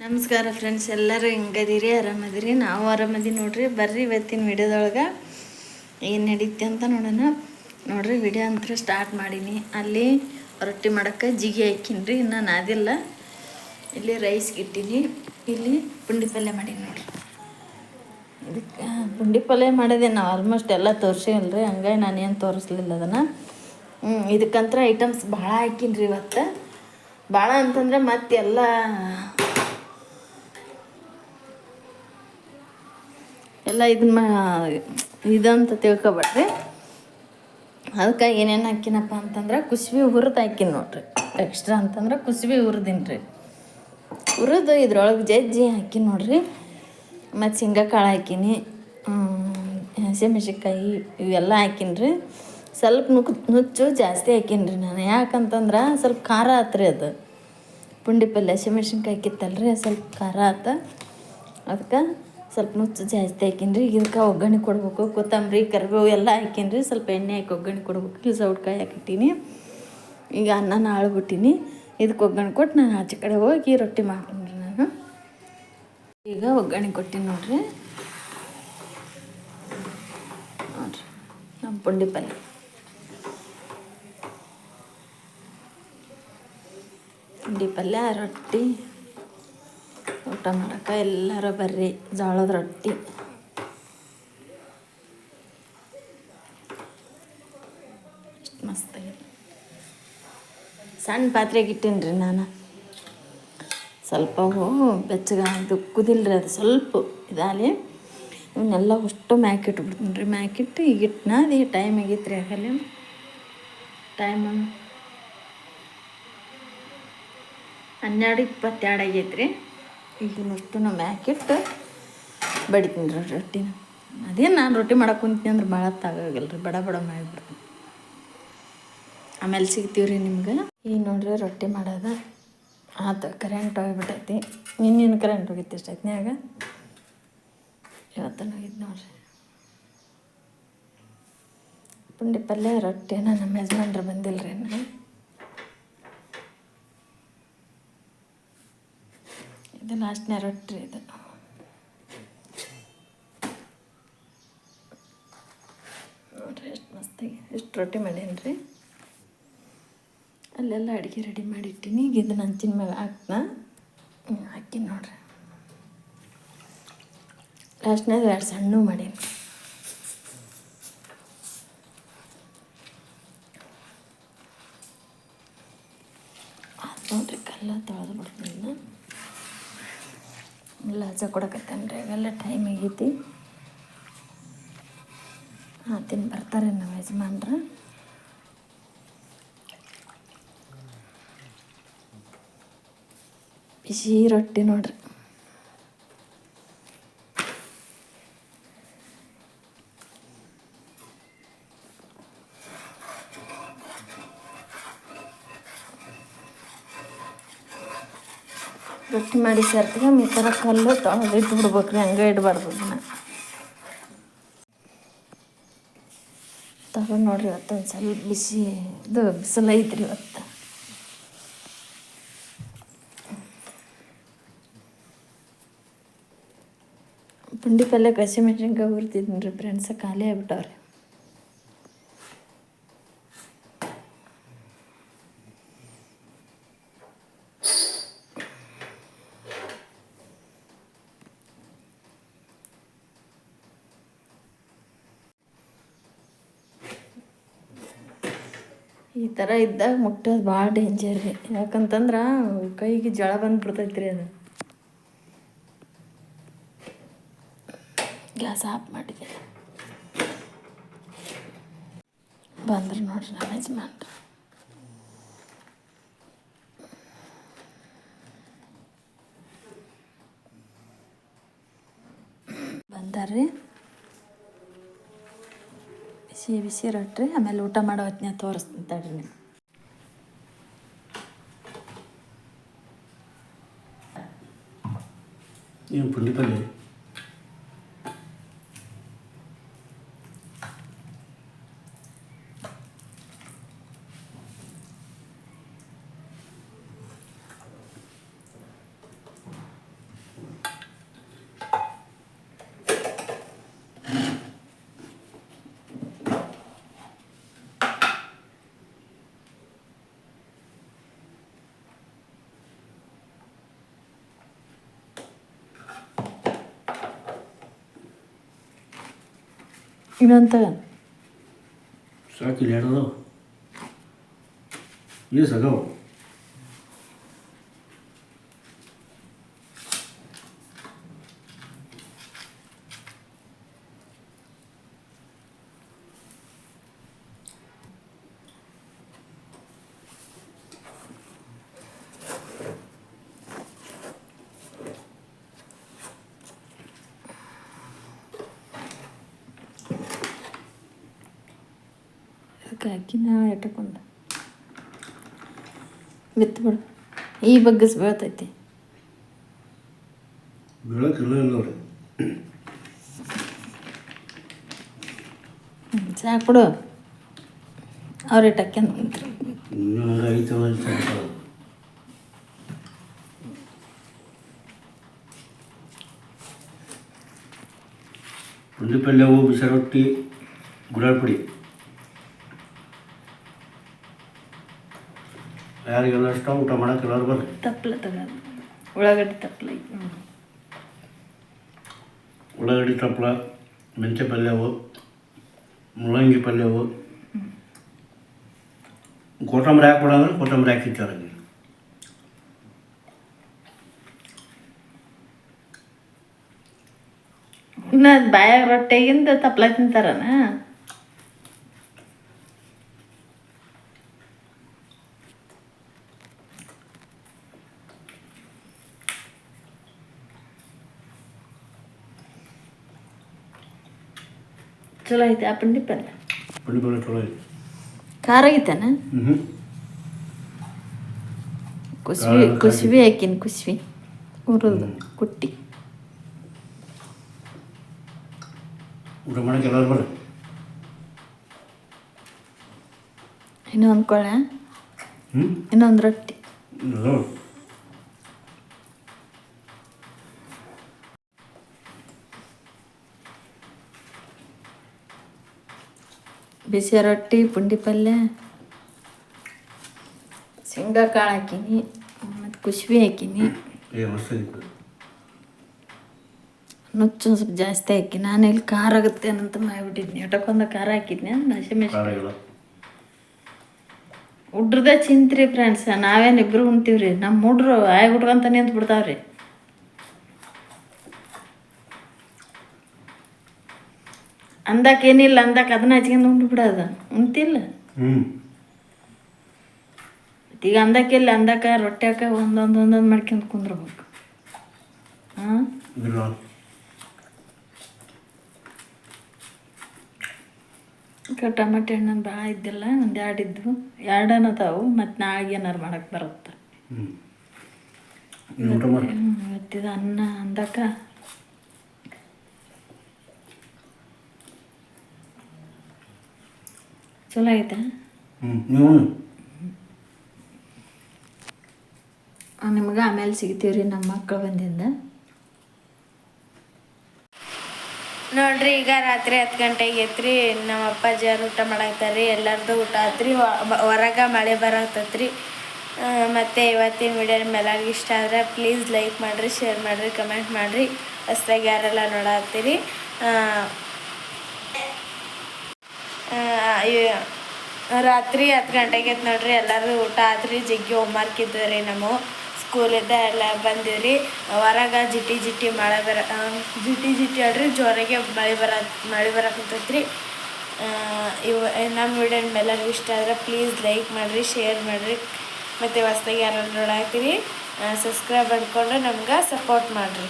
ನಮಸ್ಕಾರ ಫ್ರೆಂಡ್ಸ್ ಎಲ್ಲರೂ ಹೆಂಗದಿರಿ? ಆರಾಮದಿರಿ? ನಾವು ಆರಾಮದಿ ನೋಡ್ರಿ. ಬರ್ರಿ ಇವತ್ತಿನ ವಿಡಿಯೋದೊಳಗೆ. ಏನು ನಡೀತೆ ಅಂತ ನೋಡೋಣ. ನೋಡ್ರಿ, ವಿಡಿಯೋ ಅಂತ ಸ್ಟಾರ್ಟ್ ಮಾಡೀನಿ. ಅಲ್ಲಿ ರೊಟ್ಟಿ ಮಾಡೋಕ್ಕೆ ಜಿಗಿ ಹಾಕಿನ್ರಿ. ಇನ್ನು ನಾದಿಲ್ಲ. ಇಲ್ಲಿ ರೈಸ್ ಇಟ್ಟೀನಿ. ಇಲ್ಲಿ ಪುಂಡಿ ಪಲ್ಯ ಮಾಡೀನಿ ನೋಡ್ರಿ. ಇದಕ್ಕೆ ಪುಂಡಿ ಪಲ್ಯ ಮಾಡೋದೇ ನಾವು ಆಲ್ಮೋಸ್ಟ್ ಎಲ್ಲ ತೋರಿಸಿಲ್ರಿ ಹಂಗಾಗಿ ನಾನೇನು ತೋರಿಸ್ಲಿಲ್ಲ ಅದನ್ನು. ಹ್ಞೂ ಇದಕ್ಕಂತ್ರ ಐಟಮ್ಸ್ ಭಾಳ ಹಾಕಿನ್ರಿ ಇವತ್ತು. ಭಾಳ ಅಂತಂದ್ರೆ ಮತ್ತೆಲ್ಲ ಎಲ್ಲ ಇದನ್ನ ಮಾ, ಇದಂತ ತಿಳ್ಕೊಬೇಡ್ರಿ ಅದಕ್ಕೆ ಏನೇನು ಹಾಕಿನಪ್ಪ ಅಂತಂದ್ರೆ ಕುಸ್ಬಿ ಹುರಿದು ಹಾಕಿನಿ ನೋಡ್ರಿ. ಎಕ್ಸ್ಟ್ರಾ ಅಂತಂದ್ರೆ ಕುಸ್ಬಿ ಹುರಿದಿನ್ರಿ ಹುರಿದು ಇದ್ರೊಳಗೆ ಜಜ್ಜಿ ಹಾಕಿ ನೋಡ್ರಿ. ಮತ್ತು ಶೇಂಗಾ ಕಾಳು ಹಾಕೀನಿ ಹಸಿಮೆಣ್ಸಿನ್ಕಾಯಿ ಇವೆಲ್ಲ ಹಾಕಿನ್ರಿ ಸ್ವಲ್ಪ ನುಕ್, ನುಚ್ಚು ಜಾಸ್ತಿ ಹಾಕೀನಿ ರೀ ನಾನು. ಯಾಕಂತಂದ್ರೆ ಸ್ವಲ್ಪ ಖಾರ ಆತ್ರಿ ಅದು. ಪುಂಡಿ ಪಲ್ಯ, ಹಸಿಮೆಣ್ಸಿನ್ಕಾಯಿ ಹಾಕಿತ್ತಲ್ರಿ ಸ್ವಲ್ಪ ಖಾರ ಆತ. ಅದಕ್ಕೆ ಸ್ವಲ್ಪ ನುಚ್ಚು ಜಾಸ್ತಿ ಹಾಕೀನಿ ರೀ ಇದಕ್ಕೆ ಒಗ್ಗರಣೆ ಕೊಡ್ಬೇಕು, ಕೊತ್ತಂಬರಿ, ಕರಿಬೇವು ಎಲ್ಲ ಹಾಕೀನಿ ರೀ ಸ್ವಲ್ಪ ಎಣ್ಣೆ ಹಾಕಿ ಒಗ್ಗರಣೆ ಕೊಡ್ಬೇಕು. ಇಲ್ಲಿ ಸೌಟ್ಕಾಯಿ ಹಾಕಿಟ್ಟಿನಿ. ಈಗ ಅನ್ನ ಆಳ್ಬಿಟ್ಟಿನಿ. ಇದಕ್ಕೆ ಒಗ್ಗರಣೆ ಕೊಟ್ಟು ನಾನು ಆಚೆ ಕಡೆ ಹೋಗಿ ರೊಟ್ಟಿ ಮಾಡ್ಕೊಂಡ್ರಿ ನಾನು. ಈಗ ಒಗ್ಗರಣೆ ಕೊಟ್ಟಿನಿ ನೋಡ್ರಿ. ನೋಡ್ರಿ, ನಮ್ಮ ಪುಂಡಿ ಪಲ್ಯ. ಪುಂಡಿ ಪಲ್ಯ, ರೊಟ್ಟಿ. ಊಟ ಮಾಡಕ್ಕ ಎಲ್ಲರೂ ಬರ್ರಿ, ಜೋಳದ ರೊಟ್ಟಿ. ಮಸ್ತ ಸಣ್ಣ ಪಾತ್ರೆಗೆ ಇಟ್ಟೀನಿ ರೀ ನಾನು. ಸ್ವಲ್ಪ ಬೆಚ್ಚಗ ಇದು ಅದು ಸ್ವಲ್ಪ ಇದಾಗಲಿ ಇವನ್ನೆಲ್ಲ ಅಷ್ಟು ಮ್ಯಾಕಿಟ್ಬಿಡ್ತೀನಿ ರೀ ಮ್ಯಾಕಿಟ್ಟು ಈಗ ಇಟ್ಟನಾ ಅದೇ ಟೈಮ್ ಆಗೈತೆ ರೀ ಟೈಮ್ ಹನ್ನೆರಡು ಇಪ್ಪತ್ತೆರಡು ಆಗೈತೆ ಈಗಿನಷ್ಟು ನಾವು ಮ್ಯಾಕಿಟ್ಟು ಬಡಿತೀನಿ ರೀ ರೊಟ್ಟಿನ. ಅದೇನು ನಾನು ರೊಟ್ಟಿ ಮಾಡಕ್ಕೆ ಕುಂತೀನಿ ಅಂದ್ರೆ ಭಾಳ ತಾಗಲ್ಲ ರೀ, ಬಡ ಬಡ ಮಾಡಿಬಿಡ್ತೀನಿ ಆಮೇಲೆ ಸಿಗ್ತೀವಿ ರೀ ನಿಮ್ಗೆ. ಈಗ ನೋಡ್ರಿ ರೊಟ್ಟಿ ಮಾಡೋದು. ಆತು ಕರೆಂಟ್ ಹೋಗ್ಬಿಟ್ಟೈತಿ ಇನ್ನೇನು ಕರೆಂಟ್ ಹೋಗಿತ್ತು ಆಗ ಇವತ್ತು ಹೋಗಿದ್ದು ನೋಡ್ರಿ. ಪುಂಡಿ ಪಲ್ಯ, ರೊಟ್ಟಿನ ನಮ್ಮ ಯಜಮಾನ್ರು ಬಂದಿಲ್ಲ ರೀ ನಾನು ಇದು ಲಾಸ್ಟ್ನೇ ರೊಟ್ಟಿ ಇದು. ನೋಡ್ರಿ, ಎಷ್ಟು ಮಸ್ತಾಗಿ ಎಷ್ಟು ರೊಟ್ಟಿ ಮಾಡೇನಿ ರೀ ಅಲ್ಲೆಲ್ಲ ಅಡುಗೆ ರೆಡಿ ಮಾಡಿಟ್ಟಿನಿ. ಈಗ ಇದನ್ನ ಹಂಚಿನ ಮೇಲೆ ಹಾಕ್ನ. ಹಾಕಿ ನೋಡ್ರಿ. ಲಾಸ್ಟ್ನಾಗ ಎರಡು ಸಣ್ಣ ಮಾಡೀನಿ. ನೋಡ್ರಿ, ಕಲ್ಲ ತೊಳೆದು ಬಿಡ್ತೀನಿ ಎಲ್ಲ ಹಚ್ಚ ಕೊಡಕತ್ತೇನೆ ರೀ ಅವೆಲ್ಲ ಟೈಮ್ ಆಗೈತಿ. ಹಾಂ ತಿನ್ ಬರ್ತಾರೆ ನಮ್ಮ ಯಜಮಾನ್ರು? ಬಿಸಿ ರೊಟ್ಟಿ ನೋಡ್ರಿ. ರೊಟ್ಟಿ ಮಾಡಿ ಸೇರ್ತೀವಿ ಈ ಥರ ಕಲ್ಲು ತೊಳೆದು ಇಟ್ಟು ಬಿಡ್ಬೇಕ್ರಿ, ಹಂಗೆ ಇಡಬಾರ್ದು ಅದನ್ನ. ತಗೊಂಡು ನೋಡ್ರಿ ಇವತ್ತೊಂದು ಸ್ವಲ್ಪ ಬಿಸಿ, ಇದು ಬಿಸಿಲು ಐತ್ರಿ ಇವತ್ತು. ಪುಂಡಿ ಪಲ್ಯ ಕಸಿ ಮೆಣಸಿನ್ಕಾಯಿ ಹುರಿತಿದ್ದೀನಿ ರೀ ಫ್ರೆಂಡ್ಸ ಖಾಲಿ ಆಗ್ಬಿಟ್ಟವ್ರಿ. ಈ ಥರ ಇದ್ದಾಗ ಮುಟ್ಟೋದು ಭಾಳ ಡೇಂಜರ್ ರೀ. ಯಾಕಂತಂದ್ರೆ ಕೈಗೆ ಜಳ ಬಂದ್ಬಿಡ್ತೈತೆ ರೀ ಅದು. ಗ್ಯಾಸ್ ಆಫ್ ಮಾಡಿದೆ. ಬಂದ್ರೆ ನೋಡ್ರಿ ನಮ್ಮ ಯಜಮಾನ್ರು. ಬಂದಾರ್ರಿ. ಬಿಸಿ ಬಿಸಿ ರೊಟ್ಟಿ ಆಮೇಲೆ ಊಟ ಮಾಡೋ ಹೊತ್ನ್ಯಾಗ ತೋರಿಸ್ತೀನಿ ತಡ್ರಿ ನೀವು ಏನು ಇನ್ನೊಂದು ತಗ ಸಾಕಿಲ್ಲ ಎರಡು ಏನು ಸಗವು ಅದಕ್ಕೆ ಹಾಕಿ ನಾ ಇಟ್ಟಕೊಂಡು ಬಿತ್ತು ಬಿಡು. ಈ ಬಗ್ಗಸ್ ಬೀಳ್ತೈತಿ. ಸಾಕು ಬಿಡು ಅವ್ರ ಒಂದು ಪಲ್ಯವು ಬಿಸಿ ರೊಟ್ಟಿ ಗುಡಾಳ್ ಪುಡಿ. ಯಾರಿಗೆಲ್ಲ ಇಷ್ಟ ಊಟ ಮಾಡಕ್ಕೆ ಎಲ್ಲರೂ ಬರ್ರಿ. ತಪ್ಪಲ ತಗ. ಉಳ್ಳಾಗಡ್ಡಿ ತಪ್ಪಲ ಉಳ್ಳಾಗಡ್ಡಿ ತಪ್ಪಲ ಮೆಂತ್ಯ ಪಲ್ಯವು ಮುಳ್ಳಂಗಿ ಪಲ್ಯವು. ಕೊತ್ತಂಬರಿ ಹಾಕ್ಬಿಡ ಅಂದ್ರೆ ಕೊತ್ತಂಬರಿ ಹಾಕಿರ್ತಾರೆ ಇನ್ನು ಬಾಯಾಗ ರೊಟ್ಟೆಗಿಂತ ತಪ್ಪಲ ತಿಂತಾರನ? ಚಲೋ ಐತೆ ಆ ಪುಂಡಿ ಪಲ್ಯ ಪುಂಡಿ ಪಲ್ಯ ಚಲೋ ಐತಿ ಖಾರ ಐತನ ಖಾರ. ಕುಸ್ಬಿ ಹಾಕಿನಿ ಕುಸ್ಬಿ ಹುರಿದು ಕುಟ್ಟಿ. ಊಟ ಮಾಡಕ್ಕೆ ಎಲ್ಲರೂ ಬರ್ರಿ. ಇನ್ನೊಂದು ಕೊಳೆ. ಇನ್ನೊಂದು ರೊಟ್ಟಿ. ಬಿಸಿ ರೊಟ್ಟಿ ಪುಂಡಿ ಪಲ್ಯ ಶೇಂಗಾ ಕಾಳು ಹಾಕೀನಿ. ಮತ್ತು ಕುಸ್ಬಿ ಹಾಕೀನಿ ನುಚ್ಚು ಸ್ವಲ್ಪ ಜಾಸ್ತಿ ಹಾಕಿ. ನಾನು ಇಲ್ಲಿ ಖಾರ ಆಗುತ್ತೆ ಅಂತ ಮಾಡಿಬಿಟ್ಟಿದ್ನಿ. ಎಟಕ್ಕೊಂದು ಖಾರ ಹಾಕಿದ್ನಿ ಹಸಿಮೆಣಸಿ ಖಾರ ಇಲ್ಲ. ಹುಡ್ರದ ಚಿಂತ್ರಿ ಫ್ರೆಂಡ್ಸ್ ನಾವೇನು ಇಬ್ಬರು ಉಣ್ತೀವ್ರಿ? ನಮ್ಮ ಹುಡ್ರು ಆಯ್ ಹುಡ್ಕೊಂತ ನಿಂತು ಬಿಡ್ತಾವ್ರಿ. ಅಂದಕ್ಕೆ ಏನಿಲ್ಲ ಅಂದಾಕ ಅದನ್ನ ಹಚ್ಕೊಂಡು ಉಂಡು ಬಿಡೋದು. ಉಣ್ತಿಲ್ಲ ಹ್ಞೂ ಈಗ ಅಂದಕ್ಕಿಲ್ಲ ಅಂದಾಕ ರೊಟ್ಟ್ಯಾಕ ಒಂದೊಂದು ಒಂದೊಂದು ಮಾಡ್ಕೊಂಡು ಕುಂದ್ರಬೇಕು. ಹಾಂ ಇಲ್ಲ ಟಮಾಟೆ ಹಣ್ಣು ಭಾಳ ಇದ್ದಿಲ್ಲ ಒಂದು ಎರಡು ಇದ್ವು. ಎರಡನ ಅದಾವು ಮತ್ತು ನಾಳೆಗೆ ಏನಾರು ಮಾಡಕ್ಕೆ ಬರುತ್ತೆ. ಇವತ್ತಿದ ಅನ್ನ ಅಂದಕ್ಕ ಚಲೋ ಐತೆ. ನಿಮ್ಗೆ ಆಮೇಲೆ ಸಿಗ್ತೀವಿ ರೀ ನಮ್ಮ ಮಕ್ಕಳು ಬಂದಿಂದ. ನೋಡ್ರಿ ಈಗ ರಾತ್ರಿ ಹತ್ತು ಗಂಟೆಗೆ ಎತ್ರಿ ನಮ್ಮ ಅಪ್ಪಾಜಿ ಯಾರು ಊಟ ಮಾಡಾಕ್ತಾರ್ರಿ ಎಲ್ಲರದು ಊಟ ಆತ್ರಿ ಹೊರಗೆ ಮಳೆ ಬರತ್ತತ್ರಿ ಮತ್ತು ಇವತ್ತಿನ ವಿಡಿಯೋ ನಿಮ್ಮೆಲ್ಲರಿಗೂ ಇಷ್ಟ ಆದರೆ ಪ್ಲೀಸ್ ಲೈಕ್ ಮಾಡಿರಿ ಶೇರ್ ಮಾಡಿರಿ ಕಮೆಂಟ್ ಮಾಡಿರಿ. ಹೊಸ್ದಾಗಿ ಯಾರೆಲ್ಲ ನೋಡತ್ತೀರಿ ರಾತ್ರಿ ಹತ್ತು ಗಂಟೆಗೆ ಎದ್ದು ನೋಡ್ರಿ, ಎಲ್ಲರೂ ಊಟ ಆದ್ರಿ, ಜಗ್ಗಿ ಹೋಮ್ವರ್ಕ್ ಇದ್ದವು ರೀ ನಮ್ಮ ಸ್ಕೂಲಿಂದ ಎಲ್ಲ ಬಂದೀವಿ ರೀ ಹೊರಗೆ ಜಿಟ್ಟಿ ಜಿಟಿ ಮಳೆ ಬರ ಜಿಟ್ಟಿ ಜಿಟ್ಟಿ ಜಿಟಿ ಆಡ್ರಿ ಜೋರಾಗೆ ಮಳೆ ಬರ, ಮಳೆ ಬರಕತ್ತೈತ್ರಿ ಇವ ನಮ್ಮ ವಿಡಿಯೋ ನಿಮ್ಮೆಲ್ಲರಿಗೂ ಇಷ್ಟ ಆದ್ರೆ ಪ್ಲೀಸ್ ಲೈಕ್ ಮಾಡಿರಿ ಶೇರ್ ಮಾಡಿರಿ. ಮತ್ತು ಹೊಸ್ದಾಗಿ ಯಾರು ನೋಡಾಕ್ತೀರಿ ಸಬ್ಸ್ಕ್ರೈಬ್ ಮಾಡ್ಕೊಂಡು ನಮ್ಗೆ ಸಪೋರ್ಟ್ ಮಾಡಿರಿ.